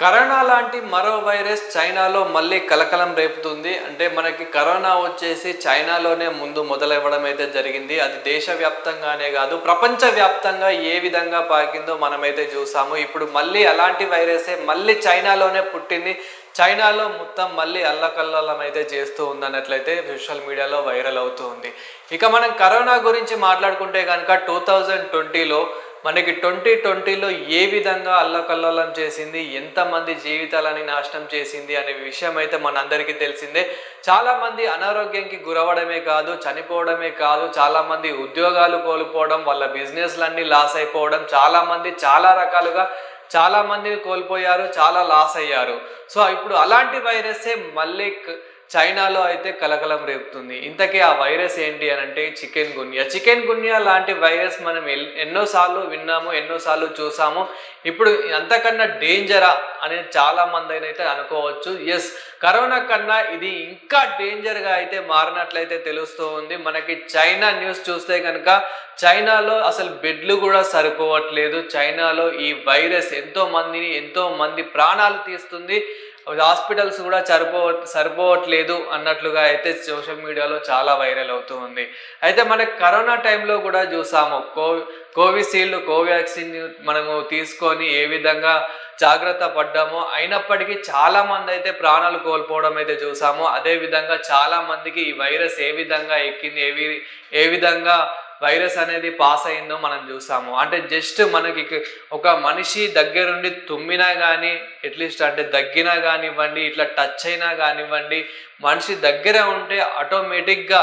Corona లాంటి మరో virus చైనాలో మళ్ళీ కలకలం రేపుతుంది. అంటే మనకి కరోనా వచ్చేసి చైనాలోనే ముందు మొదలవ్వడం అయితే జరిగింది. అది దేశవ్యాప్తంగానే కాదు ప్రపంచవ్యాప్తంగా ఏ విధంగా పాకిందో మనమైతే చూసాము. ఇప్పుడు మళ్ళీ అలాంటి వైరసే మళ్ళీ చైనాలోనే పుట్టింది. చైనాలో మొత్తం మళ్ళీ అల్లకల్లోలం అయితే చేస్తూ ఉందన్నట్లయితే సోషల్ మీడియాలో వైరల్ అవుతూ ఉంది. ఇక మనం కరోనా గురించి మాట్లాడుకుంటే కనుక టూ థౌజండ్ ట్వంటీలో మనకి ట్వంటీ ట్వంటీలో ఏ విధంగా అల్లకల్లోలం చేసింది ఎంతమంది జీవితాలని నాశనం చేసింది అనే విషయం అయితే మనందరికీ తెలిసిందే. చాలామంది అనారోగ్యంకి గురవడమే కాదు చనిపోవడమే కాదు చాలామంది ఉద్యోగాలు కోల్పోవడం వాళ్ళ బిజినెస్లన్నీ లాస్ అయిపోవడం చాలామంది చాలా రకాలుగా చాలామంది కోల్పోయారు చాలా లాస్ అయ్యారు. సో ఇప్పుడు అలాంటి వైరసే మళ్ళీ చైనాలో అయితే కలకలం రేపుతుంది. ఇంతకీ ఆ వైరస్ ఏంటి అని అంటే చికెన్ గున్యా. చికెన్ గున్యా లాంటి వైరస్ మనం ఎల్- ఎన్నోసార్లు విన్నాము ఎన్నోసార్లు చూసాము. ఇప్పుడు అంతకన్నా డేంజరా అనేది చాలా మంది అయితే అనుకోవచ్చు. ఎస్ కరోనా కన్నా ఇది ఇంకా డేంజర్గా అయితే మారినట్లయితే తెలుస్తూ ఉంది. మనకి చైనా న్యూస్ చూస్తే కనుక చైనాలో అసలు బెడ్లు కూడా సరిపోవట్లేదు. చైనాలో ఈ వైరస్ ఎంతో మందిని ఎంతో మంది ప్రాణాలు తీస్తుంది. హాస్పిటల్స్ కూడా సరిపో సరిపోవట్లేదు అన్నట్లుగా అయితే సోషల్ మీడియాలో చాలా వైరల్ అవుతూ ఉంది. అయితే మనకి కరోనా టైంలో కూడా చూసాము కో కోవిషీల్డ్ కోవాక్సిన్ మనము తీసుకొని ఏ విధంగా జాగ్రత్త పడ్డామో అయినప్పటికీ చాలా మంది అయితే ప్రాణాలు కోల్పోవడం అయితే చూసాము. అదే విధంగా చాలా మందికి ఈ వైరస్ ఏ విధంగా ఎక్కింది ఏ ఏ విధంగా వైరస్ అనేది పాస్ అయిందో మనం చూసాము. అంటే జస్ట్ మనకి ఒక మనిషి దగ్గరుండి తుమ్మినా కానీ అట్లీస్ట్ అంటే దగ్గినా కానివ్వండి ఇట్లా టచ్ అయినా కానివ్వండి మనిషి దగ్గర ఉంటే ఆటోమేటిక్గా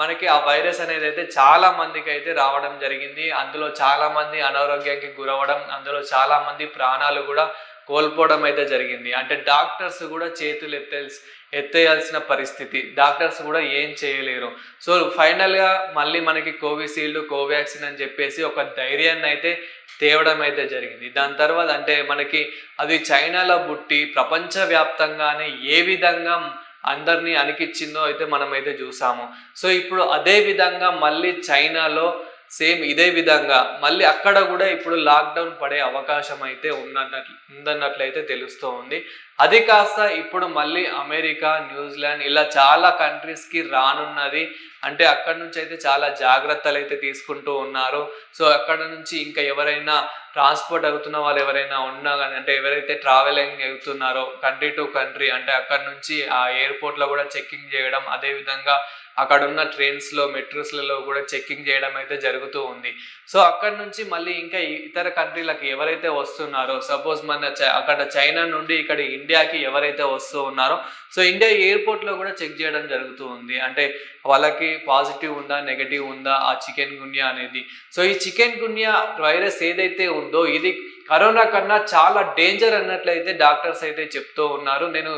మనకి ఆ వైరస్ అనేది అయితే చాలా మందికి అయితే రావడం జరిగింది. అందులో చాలా మంది అనారోగ్యానికి గురవడం అందులో చాలా మంది ప్రాణాలు కూడా కోల్పోవడం అయితే జరిగింది. అంటే డాక్టర్స్ కూడా చేతులు ఎత్తేల్సి ఎత్తేయాల్సిన పరిస్థితి. డాక్టర్స్ కూడా ఏం చేయలేరు. సో ఫైనల్గా మళ్ళీ మనకి కోవిషీల్డ్ కోవాక్సిన్ అని చెప్పేసి ఒక ధైర్యాన్ని అయితే తేవడం అయితే జరిగింది. దాని తర్వాత అంటే మనకి అది చైనాలో పుట్టి ప్రపంచవ్యాప్తంగానే ఏ విధంగా అందరినీ అనికిచ్చిందో అయితే మనమైతే చూసాము. సో ఇప్పుడు అదే విధంగా మళ్ళీ చైనాలో సేమ్ ఇదే విధంగా మళ్ళీ అక్కడ కూడా ఇప్పుడు లాక్డౌన్ పడే అవకాశం అయితే ఉన్నట్లు ఉందన్నట్లయితే తెలుస్తూ ఉంది అది కాస్త ఇప్పుడు మళ్ళీ అమెరికా న్యూజిలాండ్ ఇలా చాలా కంట్రీస్కి రానున్నది. అంటే అక్కడ నుంచి అయితే చాలా జాగ్రత్తలు అయితే తీసుకుంటూ ఉన్నారు. సో అక్కడ నుంచి ఇంకా ఎవరైనా ట్రాన్స్పోర్ట్ అవుతున్న వాళ్ళు ఎవరైనా ఉన్నా కానీ అంటే ఎవరైతే ట్రావెలింగ్ అవుతున్నారో కంట్రీ టు కంట్రీ అంటే అక్కడ నుంచి ఆ ఎయిర్పోర్ట్లో కూడా చెక్కింగ్ చేయడం అదే విధంగా అక్కడ ఉన్న ట్రైన్స్లో మెట్రోస్లలో కూడా చెక్కింగ్ చేయడం అయితే జరుగుతూ ఉంది. సో అక్కడ నుంచి మళ్ళీ ఇంకా ఇతర కంట్రీలకు ఎవరైతే వస్తున్నారో సపోజ్ మన అక్కడ చైనా నుండి ఇక్కడ ఇండియాకి ఎవరైతే వస్తూ ఉన్నారో సో ఇండియా ఎయిర్పోర్ట్లో కూడా చెక్ చేయడం జరుగుతూ ఉంది. అంటే వాళ్ళకి పాజిటివ్ ఉందా నెగటివ్ ఉందా ఆ చికెన్ గున్యా అనేది. సో ఈ చికెన్ గున్యా వైరస్ ఏదైతే ఉందో ఇది కరోనా కన్నా చాలా డేంజర్ అన్నట్లయితే డాక్టర్స్ అయితే చెప్తూ ఉన్నారు. నేను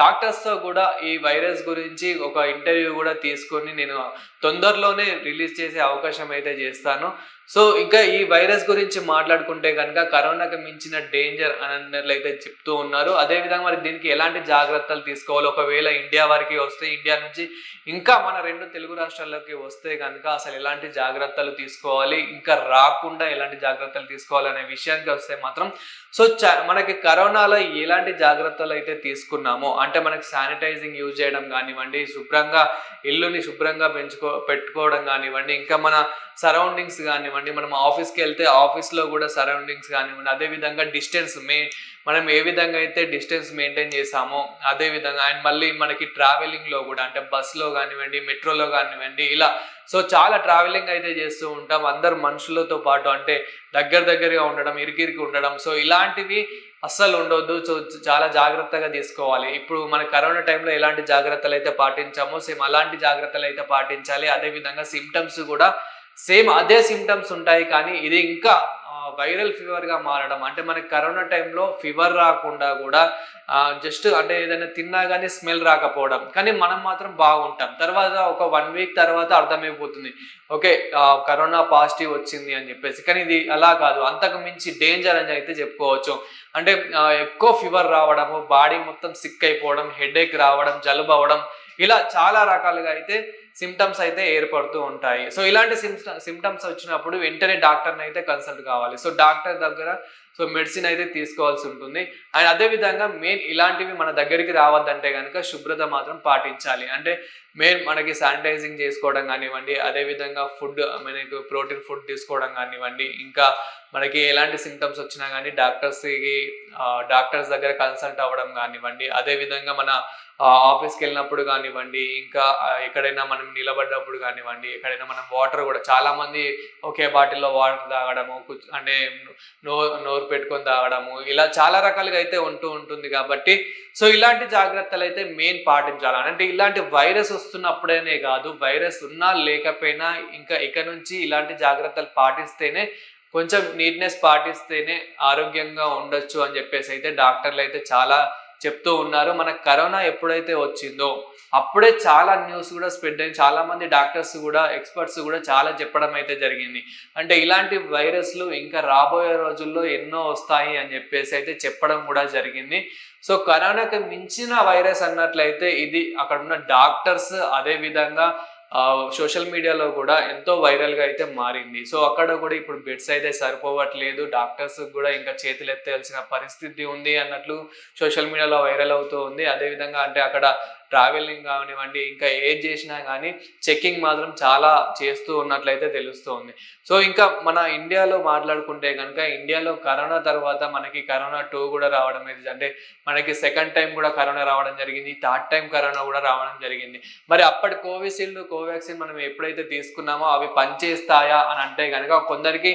డాక్టర్స్తో కూడా ఈ వైరస్ గురించి ఒక ఇంటర్వ్యూ కూడా తీసుకొని నేను తొందరలోనే రిలీజ్ చేసే అవకాశం అయితే చేస్తాను. సో ఇంకా ఈ వైరస్ గురించి మాట్లాడుకుంటే కనుక కరోనాకి మించిన డేంజర్ అన్నట్లయితే చెప్తూ ఉన్నారు. అదేవిధంగా మరి దీనికి ఎలాంటి జాగ్రత్తలు తీసుకోవాలి? ఒకవేళ ఇండియా వారికి వస్తే ఇండియా నుంచి ఇంకా మన రెండు తెలుగు రాష్ట్రాల్లోకి వస్తే కనుక అసలు ఎలాంటి జాగ్రత్తలు తీసుకోవాలి? ఇంకా రాకుండా ఎలాంటి జాగ్రత్తలు తీసుకోవాలి అనే విషయానికి వస్తే మాత్రం సో చ మనకి కరోనాలో ఎలాంటి జాగ్రత్తలు అయితే తీసుకున్నామో అంటే మనకి శానిటైజింగ్ యూజ్ చేయడం కానివ్వండి శుభ్రంగా ఇల్లుని శుభ్రంగా పెంచుకో పెట్టుకోవడం కానివ్వండి ఇంకా మన సరౌండింగ్స్ కానివ్వండి మనం ఆఫీస్కి వెళ్తే ఆఫీస్లో కూడా సరౌండింగ్స్ కానివ్వండి అదేవిధంగా డిస్టెన్స్ మే మనం ఏ విధంగా అయితే డిస్టెన్స్ మెయింటైన్ చేసామో అదే విధంగా అండ్ మళ్ళీ మనకి ట్రావెలింగ్లో కూడా అంటే బస్సులో కానివ్వండి మెట్రోలో కానివ్వండి ఇలా. సో చాలా ట్రావెలింగ్ అయితే చేస్తూ ఉంటాం. అందరు మనుషులతో పాటు అంటే దగ్గర దగ్గరగా ఉండడం ఇరికిరికి ఉండడం. సో ఇలాంటివి అస్సలు ఉండొద్దు. సో చాలా జాగ్రత్తగా తీసుకోవాలి. ఇప్పుడు మన కరోనా టైంలో ఎలాంటి జాగ్రత్తలు అయితే పాటించామో సేమ్ అలాంటి జాగ్రత్తలు అయితే పాటించాలి. అదే విధంగా సిమ్టమ్స్ కూడా సేమ్ అదే సిమ్టమ్స్ ఉంటాయి కానీ ఇది ఇంకా వైరల్ ఫీవర్గా మారడం. అంటే మనకి కరోనా టైంలో ఫీవర్ రాకుండా కూడా జస్ట్ అంటే ఏదైనా తిన్నా కానీ స్మెల్ రాకపోవడం. కానీ మనం మాత్రం బాగుంటాం. తర్వాత ఒక వన్ వీక్ తర్వాత అర్థమైపోతుంది. ఓకే కరోనా పాజిటివ్ వచ్చింది అని చెప్పేసి. కానీ ఇది అలా కాదు. అంతకు మించి డేంజర్ అని అయితే చెప్పుకోవచ్చు. అంటే ఎక్కువ ఫీవర్ రావడము బాడీ మొత్తం సిక్ అయిపోవడం హెడేక్ రావడం జలుబు అవ్వడం ఇలా చాలా రకాలుగా అయితే సిమ్టమ్స్ అయితే ఏర్పడుతూ ఉంటాయి. సో ఇలాంటి సిమ్టమ్స్ వచ్చినప్పుడు వెంటనే డాక్టర్ని అయితే కన్సల్ట్ కావాలి. సో డాక్టర్ దగ్గర సో మెడిసిన్ అయితే తీసుకోవాల్సి ఉంటుంది. అండ్ అదేవిధంగా మెయిన్ ఇలాంటివి మన దగ్గరికి రావద్దంటే కనుక శుభ్రత మాత్రం పాటించాలి. అంటే మెయిన్ మనకి శానిటైజింగ్ చేసుకోవడం కానివ్వండి అదేవిధంగా ఫుడ్ మనకి ప్రోటీన్ ఫుడ్ తీసుకోవడం కానివ్వండి ఇంకా మనకి ఎలాంటి సిమ్టమ్స్ వచ్చినా కానీ డాక్టర్స్కి డాక్టర్స్ దగ్గర కన్సల్ట్ అవ్వడం కానివ్వండి అదేవిధంగా మన ఆఫీస్కి వెళ్ళినప్పుడు కానివ్వండి ఇంకా ఎక్కడైనా మనం నిలబడ్డప్పుడు కానివ్వండి ఎక్కడైనా మనం వాటర్ కూడా చాలా మంది ఒకే బాటిల్లో వాటర్ తాగడము అంటే నో నోరు పెట్టుకొని తాగడము ఇలా చాలా రకాలుగా అయితే ఉంటూ ఉంటుంది కాబట్టి సో ఇలాంటి జాగ్రత్తలు అయితే మెయిన్ పాటించాలి. అంటే ఇలాంటి వైరస్ వస్తున్నప్పుడేనే కాదు వైరస్ ఉన్నా లేకపోయినా ఇంకా ఇక నుంచి ఇలాంటి జాగ్రత్తలు పాటిస్తేనే కొంచెం నీట్నెస్ పాటిస్తేనే ఆరోగ్యంగా ఉండొచ్చు అని చెప్పేసి అయితే డాక్టర్లు అయితే చాలా చెప్తూ ఉన్నారు. మనకు కరోనా ఎప్పుడైతే వచ్చిందో అప్పుడే చాలా న్యూస్ కూడా స్ప్రెడ్ అయింది. చాలా మంది డాక్టర్స్ కూడా ఎక్స్పర్ట్స్ కూడా చాలా చెప్పడం అయితే జరిగింది. అంటే ఇలాంటి వైరస్లు ఇంకా రాబోయే రోజుల్లో ఎన్నో వస్తాయి అని చెప్పేసి అయితే చెప్పడం కూడా జరిగింది. సో కరోనాకి మించిన వైరస్ అన్నట్లయితే ఇది అక్కడ ఉన్న డాక్టర్స్ అదే విధంగా సోషల్ మీడియాలో కూడా ఎంతో వైరల్గా అయితే మారింది. సో అక్కడ కూడా ఇప్పుడు బెడ్స్ అయితే సరిపోవట్లేదు. డాక్టర్స్ కూడా ఇంకా చేతులు ఎత్తేయాల్సిన పరిస్థితి ఉంది అన్నట్లు సోషల్ మీడియాలో వైరల్ అవుతూ ఉంది. అదేవిధంగా అంటే అక్కడ ట్రావెలింగ్ కానివ్వండి ఇంకా ఏది చేసినా కానీ చెకింగ్ మాత్రం చాలా చేస్తూ ఉన్నట్లయితే తెలుస్తుంది. సో ఇంకా మన ఇండియాలో మాట్లాడుకుంటే కనుక ఇండియాలో కరోనా తర్వాత మనకి కరోనా టూ కూడా రావడం అయితే అంటే మనకి సెకండ్ టైం కూడా కరోనా రావడం జరిగింది థర్డ్ టైం కరోనా కూడా రావడం జరిగింది. మరి అప్పటి కోవిషీల్డ్ కోవాక్సిన్ మనం ఎప్పుడైతే తీసుకున్నామో అవి పనిచేస్తాయా అని అంటే కనుక కొందరికి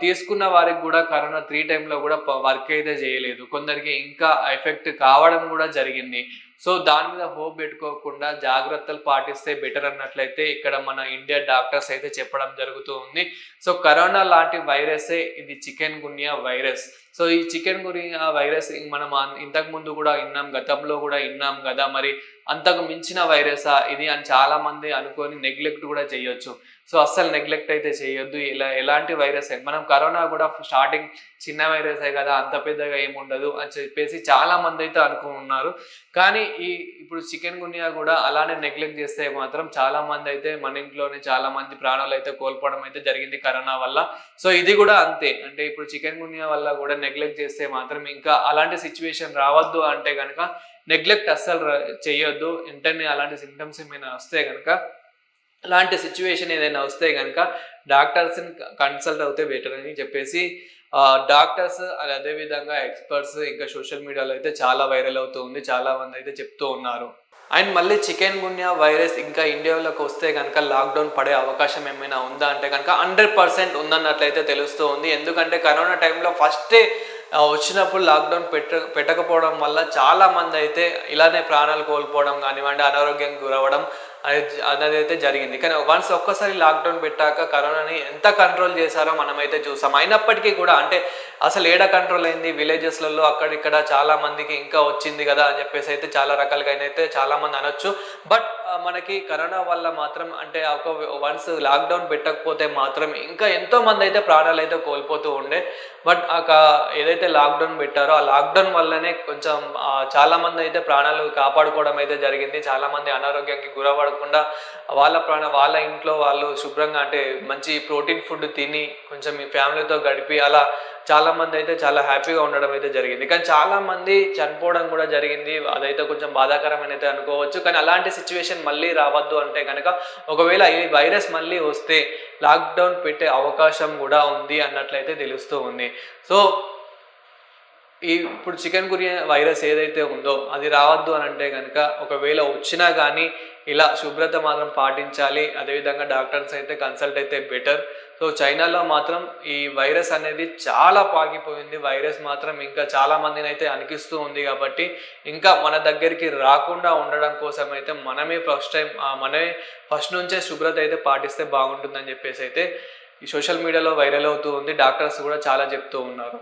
తీసుకున్న వారికి కూడా కరోనా త్రీ టైంలో కూడా వర్క్ అయితే చేయలేదు. కొందరికి ఇంకా ఎఫెక్ట్ కావడం కూడా జరిగింది. సో దాని మీద హోప్ పెట్టుకోకుండా జాగ్రత్తలు పాటిస్తే బెటర్ అన్నట్లయితే ఇక్కడ మన ఇండియా డాక్టర్స్ అయితే చెప్పడం జరుగుతూ ఉంది. సో కరోనా లాంటి వైరసే ఇది చికెన్ గున్యా వైరస్. సో ఈ చికెన్ గున్యా వైరస్ మనం ఇంతకు ముందు కూడా విన్నాం గతంలో కూడా విన్నాం కదా మరి. అంతకు మించిన వైరసా ఇది అని చాలా మంది అనుకొని నెగ్లెక్ట్ కూడా చేయొచ్చు. సో అస్సలు నెగ్లెక్ట్ అయితే చేయొద్దు. ఇలా ఎలాంటి వైరస్ మనం కరోనా కూడా స్టార్టింగ్ చిన్న వైరసే కదా అంత పెద్దగా ఏముండదు అని చెప్పేసి చాలా మంది అయితే అనుకున్నారు. కానీ ఈ ఇప్పుడు చికెన్ గున్యా కూడా అలానే నెగ్లెక్ట్ చేస్తే మాత్రం చాలా మంది అయితే మన ఇంట్లోనే చాలా మంది ప్రాణాలు అయితే కోల్పోవడం అయితే జరిగింది కరోనా వల్ల. సో ఇది కూడా అంతే. అంటే ఇప్పుడు చికెన్ గున్యా వల్ల కూడా నెగ్లెక్ట్ చేస్తే మాత్రం ఇంకా అలాంటి సిచ్యువేషన్ రావద్దు అంటే కనుక నెగ్లెక్ట్ అస్సలు చేయొద్దు వెంటనే అలాంటి సిమ్టమ్స్ ఏమైనా వస్తే కనుక అలాంటి సిచ్యువేషన్ ఏదైనా వస్తే కనుక డాక్టర్స్ని కన్సల్ట్ అవుతే బెటర్ అని చెప్పేసి డాక్టర్స్ అదేవిధంగా ఎక్స్పర్ట్స్ ఇంకా సోషల్ మీడియాలో అయితే చాలా వైరల్ అవుతూ ఉంది చాలా మంది అయితే చెప్తూ ఉన్నారు. అండ్ మళ్ళీ చికెన్ గున్యా వైరస్ ఇంకా ఇండియాలోకి వస్తే కనుక లాక్డౌన్ పడే అవకాశం ఏమైనా ఉందా అంటే కనుక హండ్రెడ్ పర్సెంట్ ఉందన్నట్లయితే తెలుస్తూ ఉంది. ఎందుకంటే కరోనా టైంలో ఫస్టే వచ్చినప్పుడు లాక్డౌన్ పెట్ట పెట్టకపోవడం వల్ల చాలా మంది అయితే ఇలానే ప్రాణాలు కోల్పోవడం కానివ్వండి అనారోగ్యం గురవడం అది అనేది అయితే జరిగింది. కానీ వన్స్ ఒక్కసారి లాక్డౌన్ పెట్టాక కరోనాని ఎంత కంట్రోల్ చేశారో మనమైతే చూసాం. అయినప్పటికీ కూడా అంటే అసలు ఏడ కంట్రోల్ అయింది? విలేజెస్లలో అక్కడిక్కడ చాలా మందికి ఇంకా వచ్చింది కదా అని చెప్పేసి అయితే చాలా రకాలుగా అయితే చాలా మంది అనొచ్చు. బట్ మనకి కరోనా వల్ల మాత్రం అంటే ఒక వన్స్ లాక్డౌన్ పెట్టకపోతే మాత్రం ఇంకా ఎంతో మంది అయితే ప్రాణాలు అయితే కోల్పోతూ ఉండే. బట్ ఏదైతే లాక్డౌన్ పెట్టారో ఆ లాక్డౌన్ వల్లనే కొంచెం చాలా మంది అయితే ప్రాణాలు కాపాడుకోవడం అయితే జరిగింది. చాలా మంది అనారోగ్యానికి గురపడకుండా వాళ్ళ ప్రాణ వాళ్ళ ఇంట్లో వాళ్ళు శుభ్రంగా అంటే మంచి ప్రోటీన్ ఫుడ్ తిని కొంచెం మీ ఫ్యామిలీతో గడిపి అలా చాలా మంది అయితే చాలా హ్యాపీగా ఉండడం అయితే జరిగింది. కానీ చాలామంది చనిపోవడం కూడా జరిగింది. అదైతే కొంచెం బాధాకరమైన అయితే అనుకోవచ్చు. కానీ అలాంటి సిచ్యువేషన్ మళ్ళీ రావద్దు అంటే కనుక ఒకవేళ ఈ వైరస్ మళ్ళీ వస్తే లాక్డౌన్ పెట్టే అవకాశం కూడా ఉంది అన్నట్లయితే తెలుస్తూ ఉంది. సో ఈ ఇప్పుడు చికెన్ గురియా వైరస్ ఏదైతే ఉందో అది రావద్దు అని అంటే కనుక ఒకవేళ వచ్చినా కానీ ఇలా శుభ్రత మాత్రం పాటించాలి. అదేవిధంగా డాక్టర్స్ అయితే కన్సల్ట్ అయితే బెటర్. సో చైనాలో మాత్రం ఈ వైరస్ అనేది చాలా పాకిపోయింది వైరస్ మాత్రం ఇంకా చాలా మందిని అయితే అనిపిస్తూ ఉంది కాబట్టి ఇంకా మన దగ్గరికి రాకుండా ఉండడం కోసం అయితే మనమే ఫస్ట్ టైం మనమే ఫస్ట్ నుంచే శుభ్రత అయితే పాటిస్తే బాగుంటుందని చెప్పేసి అయితే ఈ సోషల్ మీడియాలో వైరల్ అవుతూ ఉంది. డాక్టర్స్ కూడా చాలా చెప్తూ ఉన్నారు.